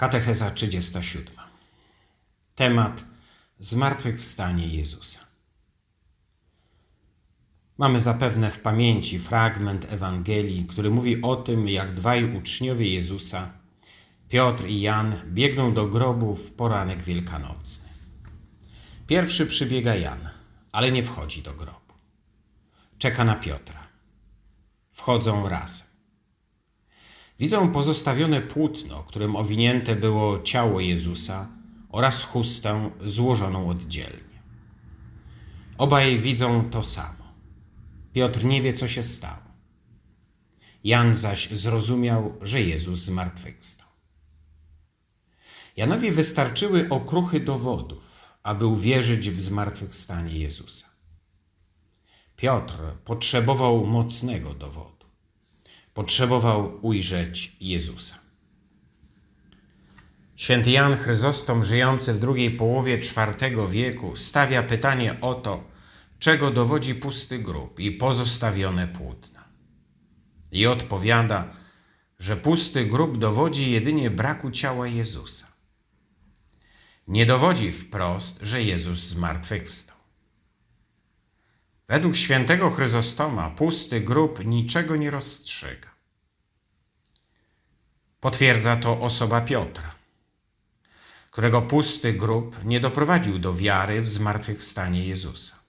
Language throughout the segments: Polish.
Katecheza 37. Temat Zmartwychwstanie Jezusa. Mamy zapewne w pamięci fragment Ewangelii, który mówi o tym, jak dwaj uczniowie Jezusa, Piotr i Jan, biegną do grobu w poranek wielkanocny. Pierwszy przybiega Jan, ale nie wchodzi do grobu. Czeka na Piotra. Wchodzą razem. Widzą pozostawione płótno, którym owinięte było ciało Jezusa oraz chustę złożoną oddzielnie. Obaj widzą to samo. Piotr nie wie, co się stało. Jan zaś zrozumiał, że Jezus zmartwychwstał. Janowi wystarczyły okruchy dowodów, aby uwierzyć w zmartwychwstanie Jezusa. Piotr potrzebował mocnego dowodu potrzebował ujrzeć Jezusa. Święty Jan Chryzostom, żyjący w drugiej połowie IV wieku, stawia pytanie o to, czego dowodzi pusty grób i pozostawione płótna. I odpowiada, że pusty grób dowodzi jedynie braku ciała Jezusa. Nie dowodzi wprost, że Jezus zmartwychwstał. Według świętego Chryzostoma pusty grób niczego nie rozstrzyga. Potwierdza to osoba Piotra, którego pusty grób nie doprowadził do wiary w zmartwychwstanie Jezusa.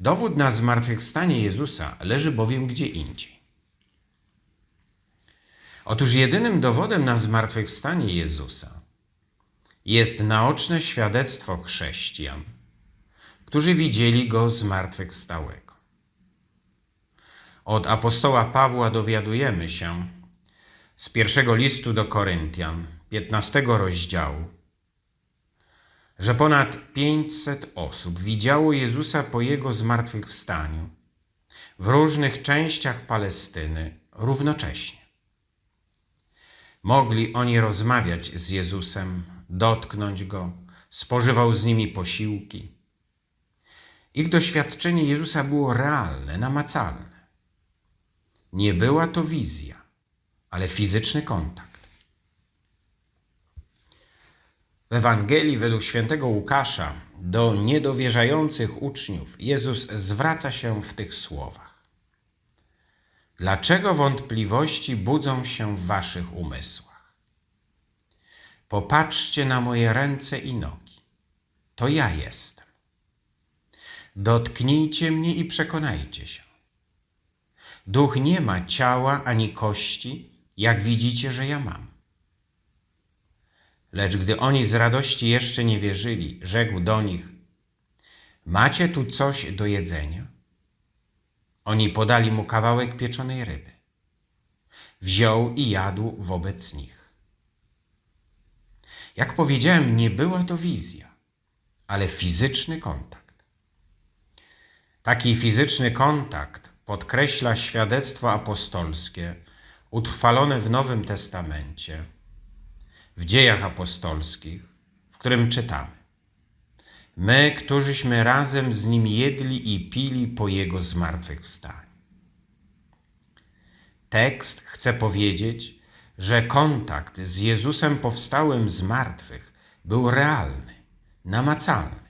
Dowód na zmartwychwstanie Jezusa leży bowiem gdzie indziej. Otóż jedynym dowodem na zmartwychwstanie Jezusa jest naoczne świadectwo chrześcijan – którzy widzieli go zmartwychwstałego. Od apostoła Pawła dowiadujemy się z pierwszego listu do Koryntian, 15 rozdziału, że ponad 500 osób widziało Jezusa po jego zmartwychwstaniu w różnych częściach Palestyny równocześnie. Mogli oni rozmawiać z Jezusem, dotknąć go, spożywał z nimi posiłki. Ich doświadczenie Jezusa było realne, namacalne. Nie była to wizja, ale fizyczny kontakt. W Ewangelii według świętego Łukasza do niedowierzających uczniów Jezus zwraca się w tych słowach. Dlaczego wątpliwości budzą się w waszych umysłach? Popatrzcie na moje ręce i nogi. To ja jestem. Dotknijcie mnie i przekonajcie się. Duch nie ma ciała ani kości, jak widzicie, że ja mam. Lecz gdy oni z radości jeszcze nie wierzyli, rzekł do nich: Macie tu coś do jedzenia? Oni podali mu kawałek pieczonej ryby. Wziął i jadł wobec nich. Jak powiedziałem, nie była to wizja, ale fizyczny kontakt. Taki fizyczny kontakt podkreśla świadectwo apostolskie utrwalone w Nowym Testamencie, w dziejach apostolskich, w którym czytamy: My, którzyśmy razem z nim jedli i pili po jego zmartwychwstaniu. Tekst chce powiedzieć, że kontakt z Jezusem powstałym z martwych był realny, namacalny.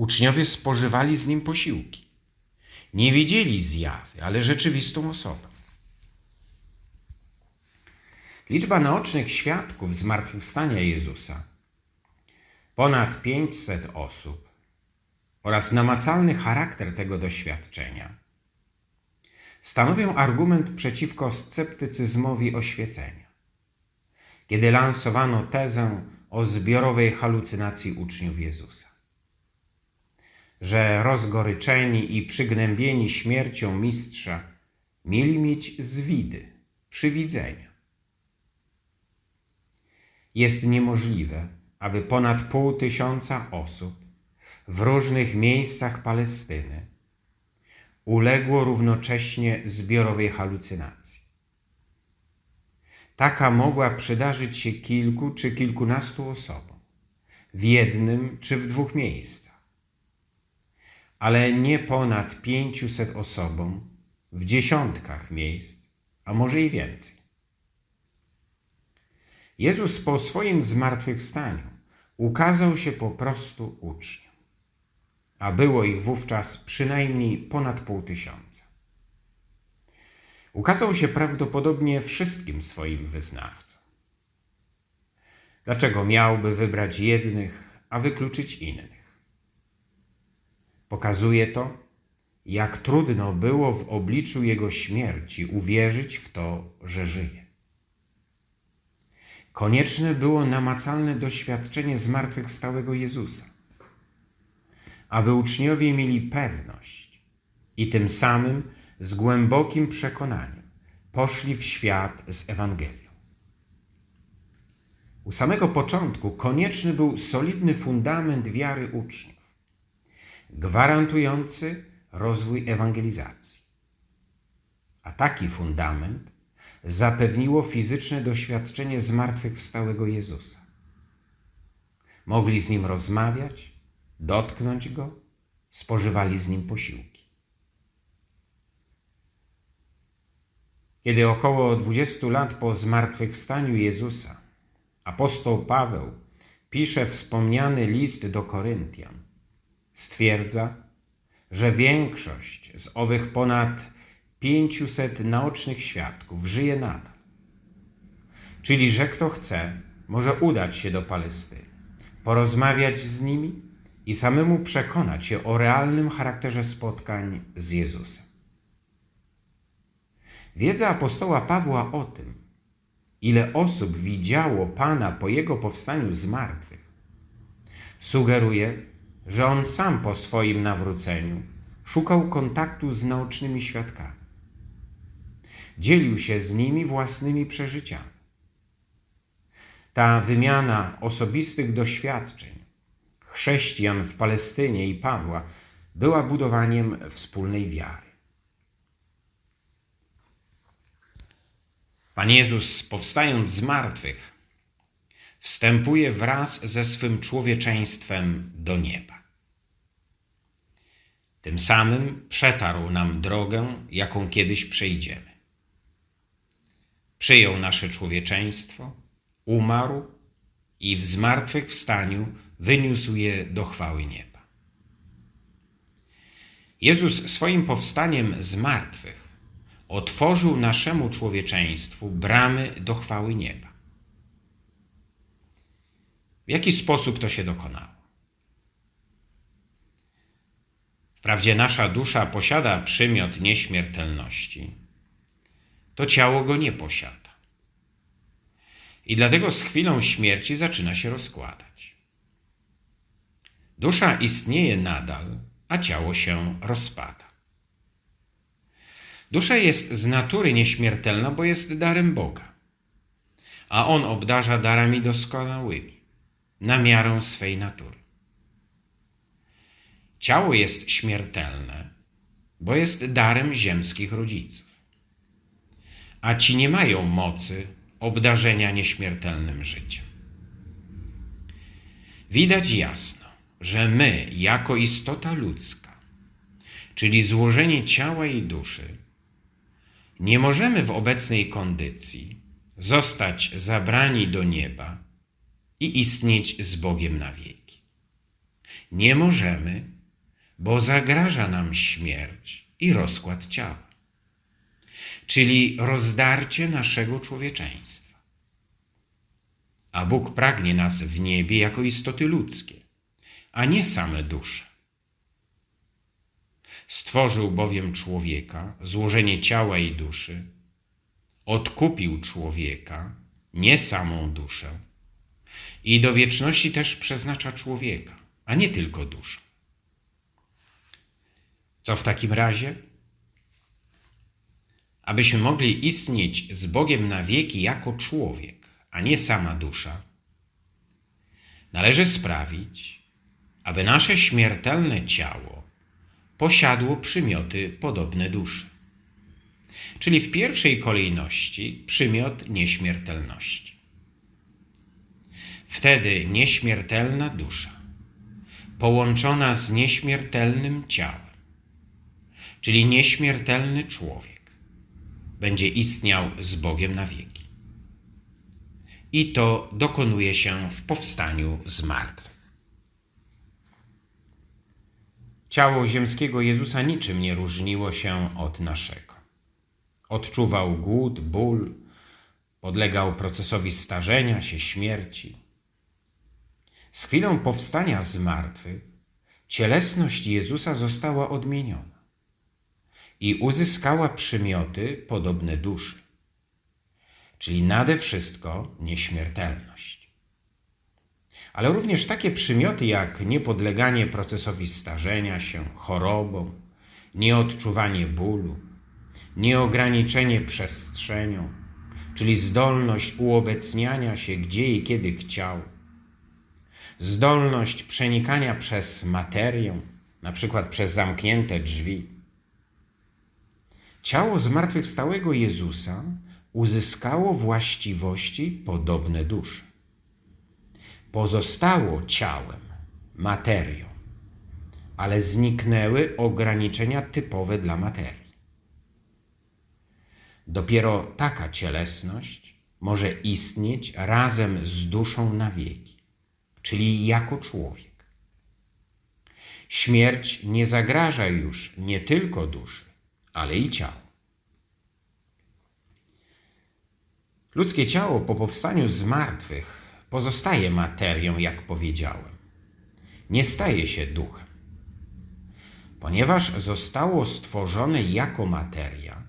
Uczniowie spożywali z nim posiłki. Nie widzieli zjawy, ale rzeczywistą osobę. Liczba naocznych świadków zmartwychwstania Jezusa, ponad 500 osób, oraz namacalny charakter tego doświadczenia. Stanowią argument przeciwko sceptycyzmowi oświecenia, kiedy lansowano tezę o zbiorowej halucynacji uczniów Jezusa że rozgoryczeni i przygnębieni śmiercią mistrza mieli mieć zwidy, przywidzenia. Jest niemożliwe, aby ponad pół tysiąca osób w różnych miejscach Palestyny uległo równocześnie zbiorowej halucynacji. Taka mogła przydarzyć się kilku czy kilkunastu osobom, w jednym czy w dwóch miejscach ale nie ponad 500 osobom w dziesiątkach miejsc, a może i więcej. Jezus po swoim zmartwychwstaniu ukazał się po prostu uczniom, a było ich wówczas przynajmniej ponad pół tysiąca. Ukazał się prawdopodobnie wszystkim swoim wyznawcom. Dlaczego miałby wybrać jednych, a wykluczyć innych? Pokazuje to, jak trudno było w obliczu jego śmierci uwierzyć w to, że żyje. Konieczne było namacalne doświadczenie zmartwychwstałego Jezusa, aby uczniowie mieli pewność i tym samym z głębokim przekonaniem poszli w świat z Ewangelią. U samego początku konieczny był solidny fundament wiary uczniów, gwarantujący rozwój ewangelizacji. A taki fundament zapewniło fizyczne doświadczenie zmartwychwstałego Jezusa. Mogli z nim rozmawiać, dotknąć go, spożywali z nim posiłki. Kiedy około 20 lat po zmartwychwstaniu Jezusa apostoł Paweł pisze wspomniany list do Koryntian, stwierdza, że większość z owych ponad 500 naocznych świadków żyje nadal. Czyli, że kto chce, może udać się do Palestyny, porozmawiać z nimi i samemu przekonać się o realnym charakterze spotkań z Jezusem. Wiedza apostoła Pawła o tym, ile osób widziało Pana po jego powstaniu z martwych, sugeruje, że on sam po swoim nawróceniu szukał kontaktu z naocznymi świadkami dzielił się z nimi własnymi przeżyciami. Ta wymiana osobistych doświadczeń chrześcijan w Palestynie i Pawła była budowaniem wspólnej wiary. Pan Jezus, powstając z martwych, wstępuje wraz ze swym człowieczeństwem do nieba. Tym samym przetarł nam drogę, jaką kiedyś przejdziemy przyjął nasze człowieczeństwo, umarł i w zmartwychwstaniu wyniósł je do chwały nieba. Jezus swoim powstaniem z martwych otworzył naszemu człowieczeństwu bramy do chwały nieba. W jaki sposób to się dokonało? Wprawdzie nasza dusza posiada przymiot nieśmiertelności, to ciało go nie posiada. I dlatego z chwilą śmierci zaczyna się rozkładać. Dusza istnieje nadal, a ciało się rozpada. Dusza jest z natury nieśmiertelna, bo jest darem Boga, a On obdarza darami doskonałymi, na miarę swej natury. Ciało jest śmiertelne, bo jest darem ziemskich rodziców a ci nie mają mocy obdarzenia nieśmiertelnym życiem. Widać jasno, że my, jako istota ludzka, czyli złożenie ciała i duszy, nie możemy w obecnej kondycji zostać zabrani do nieba i istnieć z Bogiem na wieki. Nie możemy, bo zagraża nam śmierć i rozkład ciała czyli rozdarcie naszego człowieczeństwa. A Bóg pragnie nas w niebie jako istoty ludzkie, a nie same dusze. Stworzył bowiem człowieka, złożenie ciała i duszy, odkupił człowieka, nie samą duszę, i do wieczności też przeznacza człowieka, a nie tylko duszę. Co w takim razie? abyśmy mogli istnieć z Bogiem na wieki jako człowiek, a nie sama dusza, należy sprawić, aby nasze śmiertelne ciało posiadło przymioty podobne duszy. Czyli w pierwszej kolejności przymiot nieśmiertelności. Wtedy nieśmiertelna dusza, połączona z nieśmiertelnym ciałem, czyli nieśmiertelny człowiek, będzie istniał z Bogiem na wieki. i to dokonuje się w powstaniu z martwych. Ciało ziemskiego Jezusa niczym nie różniło się od naszego. Odczuwał głód, ból, podlegał procesowi starzenia się, śmierci. Z chwilą powstania z martwych cielesność Jezusa została odmieniona i uzyskała przymioty podobne duszy, czyli nade wszystko nieśmiertelność. Ale również takie przymioty jak niepodleganie procesowi starzenia się, chorobom, nieodczuwanie bólu, nieograniczenie przestrzenią, czyli zdolność uobecniania się gdzie i kiedy chciał, zdolność przenikania przez materię, na przykład przez zamknięte drzwi. Ciało zmartwychwstałego Jezusa uzyskało właściwości podobne duszy. Pozostało ciałem, materią, ale zniknęły ograniczenia typowe dla materii. Dopiero taka cielesność może istnieć razem z duszą na wieki czyli jako człowiek. Śmierć nie zagraża już nie tylko duszy, ale i ciału. Ludzkie ciało po powstaniu z martwych pozostaje materią, jak powiedziałem. Nie staje się duchem. Ponieważ zostało stworzone jako materia,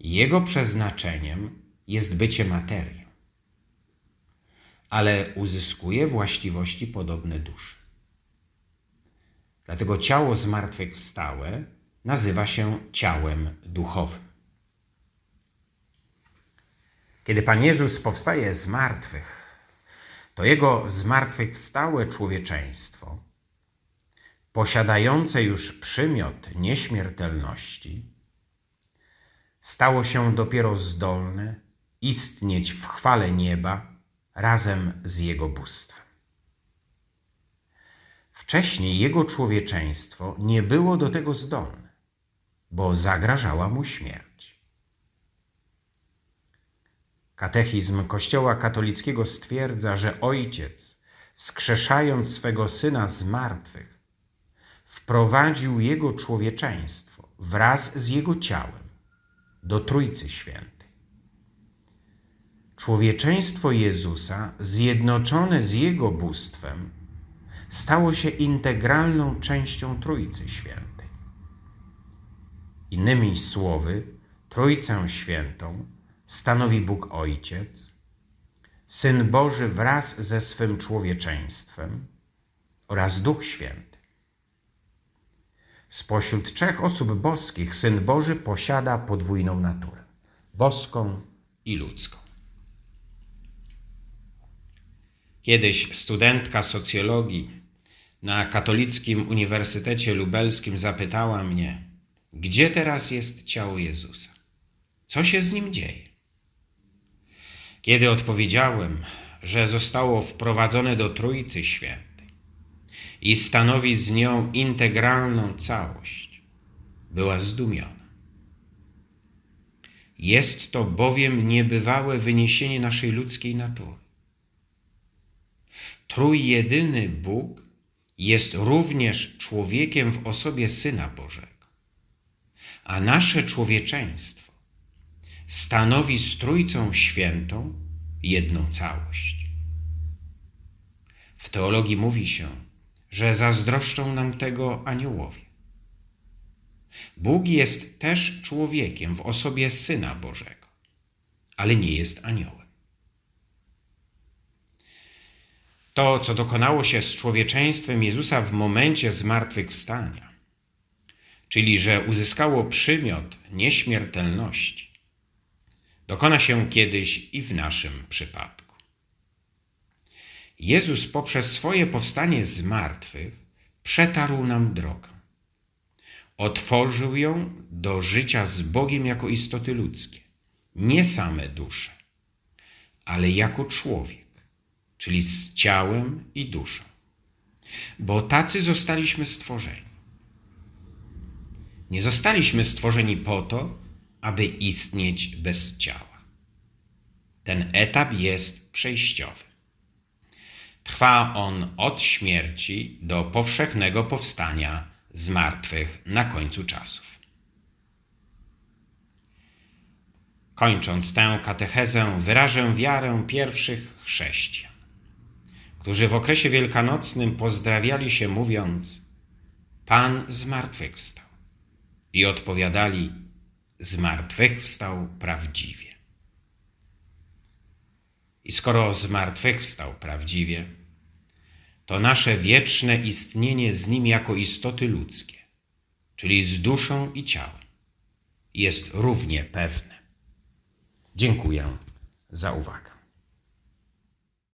jego przeznaczeniem jest bycie materią ale uzyskuje właściwości podobne duszy. Dlatego ciało zmartwychwstałe nazywa się ciałem duchowym. Kiedy Pan Jezus powstaje z martwych, to Jego zmartwychwstałe człowieczeństwo, posiadające już przymiot nieśmiertelności, stało się dopiero zdolne istnieć w chwale nieba razem z jego bóstwem. Wcześniej jego człowieczeństwo nie było do tego zdolne, bo zagrażała mu śmierć. Katechizm Kościoła katolickiego stwierdza, że ojciec, wskrzeszając swego syna z martwych, wprowadził jego człowieczeństwo wraz z jego ciałem do Trójcy Świętej. Człowieczeństwo Jezusa, zjednoczone z Jego bóstwem, stało się integralną częścią Trójcy Świętej. Innymi słowy, Trójcę Świętą stanowi Bóg Ojciec, Syn Boży wraz ze swym człowieczeństwem oraz Duch Święty. Spośród trzech osób boskich Syn Boży posiada podwójną naturę boską i ludzką. Kiedyś studentka socjologii na Katolickim Uniwersytecie Lubelskim zapytała mnie, gdzie teraz jest ciało Jezusa? Co się z nim dzieje? Kiedy odpowiedziałem, że zostało wprowadzone do Trójcy Świętej i stanowi z nią integralną całość, była zdumiona. Jest to bowiem niebywałe wyniesienie naszej ludzkiej natury trójjedyny Bóg jest również człowiekiem w osobie Syna Bożego, a nasze człowieczeństwo stanowi z Trójcą Świętą jedną całość. W teologii mówi się, że zazdroszczą nam tego aniołowie. Bóg jest też człowiekiem w osobie Syna Bożego, ale nie jest aniołem. to, co dokonało się z człowieczeństwem Jezusa w momencie zmartwychwstania, czyli że uzyskało przymiot nieśmiertelności, dokona się kiedyś i w naszym przypadku. Jezus poprzez swoje powstanie z martwych przetarł nam drogę. Otworzył ją do życia z Bogiem jako istoty ludzkie, nie same dusze, ale jako człowiek czyli z ciałem i duszą. Bo tacy zostaliśmy stworzeni. Nie zostaliśmy stworzeni po to, aby istnieć bez ciała. Ten etap jest przejściowy. Trwa on od śmierci do powszechnego powstania z martwych na końcu czasów. Kończąc tę katechezę, wyrażę wiarę pierwszych chrześcijan, którzy w okresie wielkanocnym pozdrawiali się mówiąc: Pan zmartwychwstał. I odpowiadali: Zmartwychwstał prawdziwie. I skoro zmartwychwstał prawdziwie, to nasze wieczne istnienie z nim jako istoty ludzkie, czyli z duszą i ciałem, jest równie pewne. Dziękuję za uwagę.